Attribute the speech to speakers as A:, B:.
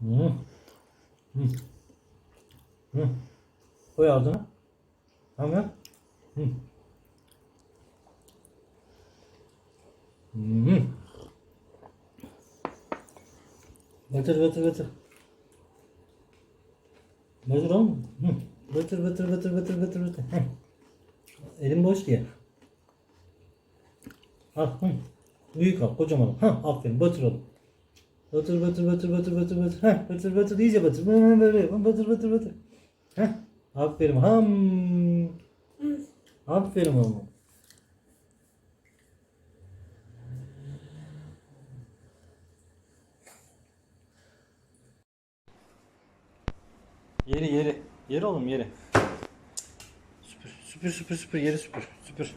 A: Hı. Hı. Hı. Koy ağzına. Tamam. Hı. Hı. Batır batır batır. Batır oğlum. Hı. Batır batır batır batır batır batır. Elim boş diye. Al. Hı. Büyük al. Kocaman. Ha, aferin. Batır oğlum. Batır batır batır batır batır batır. Heh, batır batır iyice batır. Böyle batır batır batır. Heh. Aferin. Ham. Aferin oğlum. Yeri yeri. Yeri oğlum yeri. Süpür süpür süpür süpür yeri süpür. Süpür.